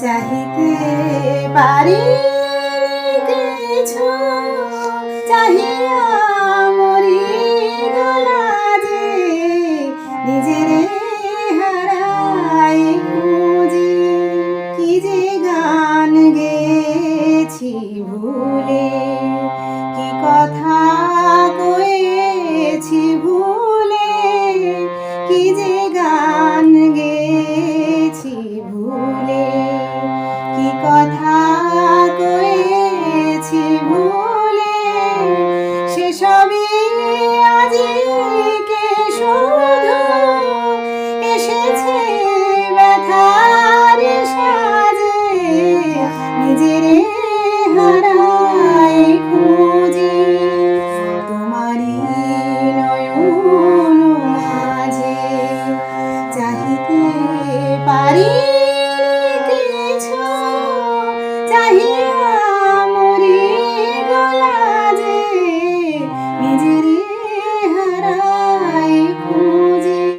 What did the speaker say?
চাহিতে পারি কিছু? চাহি কথা গেছি ভুলে সেসবই আজকে শুধু এসেছে ব্যথার সাজে। নিজের হারাই খুঁজে তোমারই নয়ন মাঝে। চাহিতে পারি 你